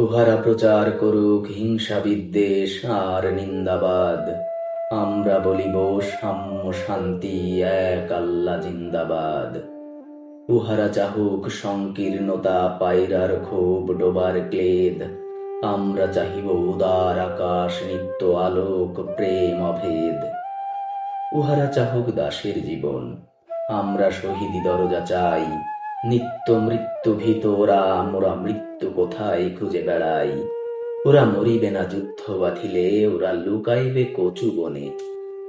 উহারা প্রচার করুক হিংসা বিদ্বেষ আর নিন্দাবাদ। আমরা বলিব, সাম্য শান্তি এক আল্লাহ জিন্দাবাদ। উহারা চাহুক সংকীর্ণতা, পায়রার ক্ষোভ, ডোবার ক্লেদ। আমরা চাহিব উদার আকাশ, নিত্য আলোক, প্রেম, অভেদ। উহারা চাহুক দাসের জীবন। আমরা শহীদি দরজা চাই নিত্য মৃত্যু ভীত, ওরা মোরা মৃত্যু কোথায় খুঁজে বেড়াই? ওরা মরিবে না যুদ্ধ বাঁধিলে, ওরা লুকাইবে কচু বনে।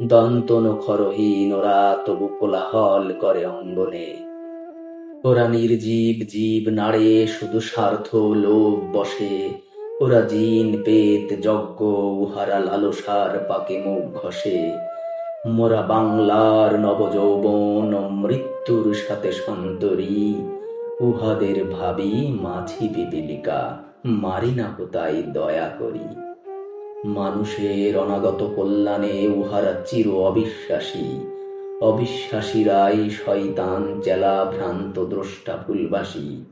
দন্তন খরহীন, ওরা তবু কোলাহল করে অঙ্গনে। ওরা নির্জীব, জীব নাড়ে, শুধু স্বার্থ লোভ বসে। ওরা জিন পেত যজ্ঞ, উহারা লালসার পাকে মুখ ঘষে। মোরা বাংলার নবযৌবন মৃত্যুর সাথে সন্তরী। উহাদের ভাবি মাছি পিপিলিকা মারি না তাই দয়া করি। মানুষের অনাগত কল্যাণে উহারা চির অবিশ্বাসী। অবিশ্বাসীরাই শয়তান, চেলা, ভ্রান্ত, দ্রষ্টা ফুলবাসী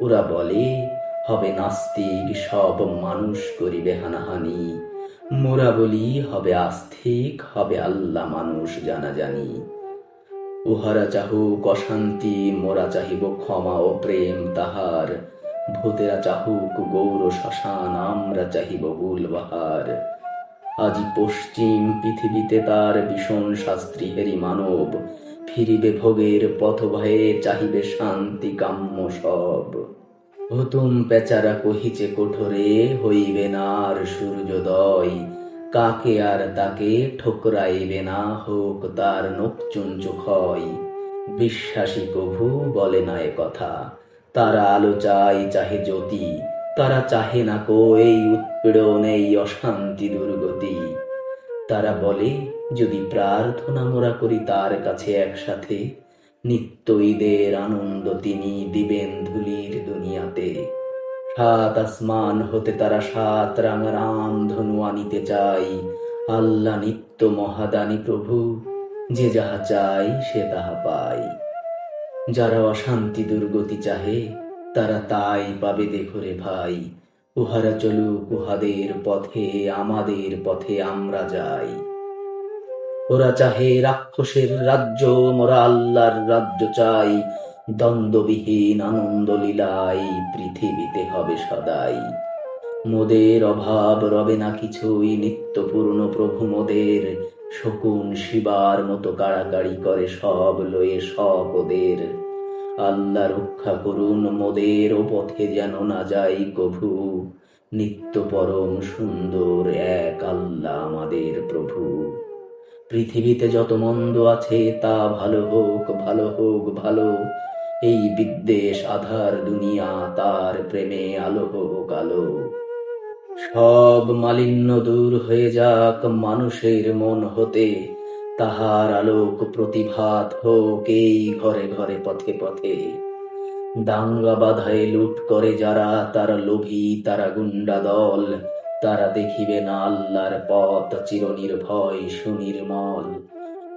ওরা বলে, হবে নাস্তিক, সব মানুষ করিবে হানাহানি। মোরা বলি হবে আস্তিক হবে আল্লাহ মানুষ জানা জানি উহারা চাহুক অশান্তি মোরা চাহিব ক্ষমা ও প্রেম তাহার। ভূতেরা চাহুক গৌর শ্মশান, আমরা চাহিব গুলবাহার আজি পশ্চিম পৃথিবীতে তার ভীষণ শাস্ত্রী হেরি মানব। ফিরিবে ভোগের পথ ভয়ে চাহিবে শান্তি কাম্য সব। হতুম পেচারা কহিছে, কোঠরে হইবে না আর সূর্যোদয়। কাকে আর তাকে ঠোকরাইবে না হোক তার নকচুঞ্চ ক্ষয় বিশ্বাসী প্রভু বলে না এ কথা। তারা আলো চাই চাহে জ্যোতি। তারা চাহে না কো এই উৎপীড়ন, এই অশান্তি দুর্গতি। তারা বলে, যদি প্রার্থনা মোরা করি তার কাছে একসাথে নিত্য ঈদের আনন্দ তিনি দিবেন ধুলির দুনিয়াতে। সাত আসমান হতে তারা সাত রাঙারাম ধনু আনিতে চাই। আল্লাহ নিত্য মহাদানী প্রভু, যে যাহা চাই সে তাহা পায় যারা অশান্তি দুর্গতি চাহে, তারা তাই পাবে দেখো রে ভাই। উহারা চলুক উহাদের পথে, আমাদের পথে আমরা যাই। ওরা চাহে রাক্ষসের রাজ্য, মোরা আল্লাহর রাজ্য চাই। দ্বন্দ্ববিহীন আনন্দ লীলাই পৃথিবীতে হবে সদাই। মোদের অভাব রবে না কিছুই নিত্যপূর্ণ প্রভু মোদের। শকুন শিবার মতো কাড়াকাড়ি করে সব লয়ে সব ওদের। আল্লাহ রক্ষা করুন মোদের ও পথে যেন না যাই কভু। নিত্য পরম সুন্দর এক আল্লাহ আমাদের প্রভু। পৃথিবীতে যত মন্দ আছে, তা ভালো হোক ভালো হোক, ভালো। এই বিদ্বেষ, আধার, দুনিয়া, তার প্রেমে আলো হোক, আলো। সব মালিন্য দূর হয়ে যাক মানুষের মন হতে। তাহার আলোক প্রতিভাত হোক এই ঘরে ঘরে, পথে পথে। দাঙ্গা বাধায় লুট করে যারা, তারা লোভী, তারা গুন্ডা দল তারা দেখিবে না আল্লাহর পথ চিরনির্ভয় সুনির্মল।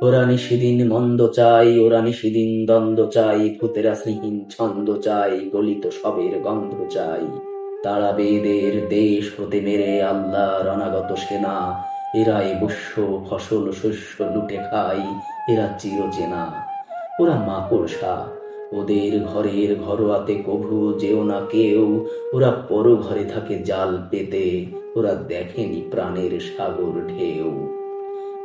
ওরা নিশিদিন মন্দ চাই, ওরা নিশিদিন দ্বন্দ্ব চাই, ভূতেরা স্নেহীন ছন্দ চাই, গলিত সবের গন্ধ চাই। তারা বেদের দেশ হতে মেরে আল্লাহর অনাগত সেনা, এরাই বস্য ফসল শস্য লুটে খাই এরা চিরচেনা। ওরা মাকড়সা ওদের ঘরের ঘরোয়াতে কভু যেও না কেউ। ওরা পর ঘরে থাকে জাল পেতে। ওরা দেখেনি প্রাণের সাগর ঢেউ।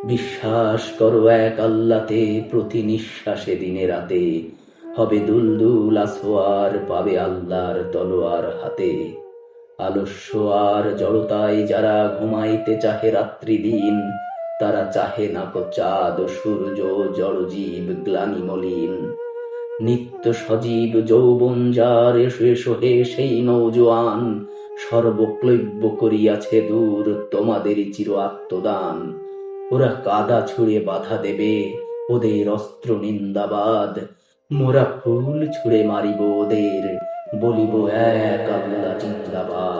বিশ্বাস করো এক আল্লাতে, প্রতি নিঃশ্বাসে দিনে রাতে। হবে দুলদুল আসোয়ার, পাবে আল্লাহর তলোয়ার হাতে। আলস্য আর জড়তায় যারা ঘুমাইতে চাহে রাত্রি দিন, তারা চাহে না কো চাঁদ, সূর্য, জড়জীব, গ্লানি মলিন। নিত্য সজীব যৌবন যার এসো এসো হে সেই নৌজোয়ান সর্বক্লব্য করিয়াছে দূর তোমাদেরই চির আত্মদান। ওরা কাদা ছুঁড়ে বাধা দেবে, ওদের অস্ত্র নিন্দাবাদ। মোরা ফুল ছুঁড়ে মারিব ওদের, বলিব এক আল্লাহ জিন্দাবাদ।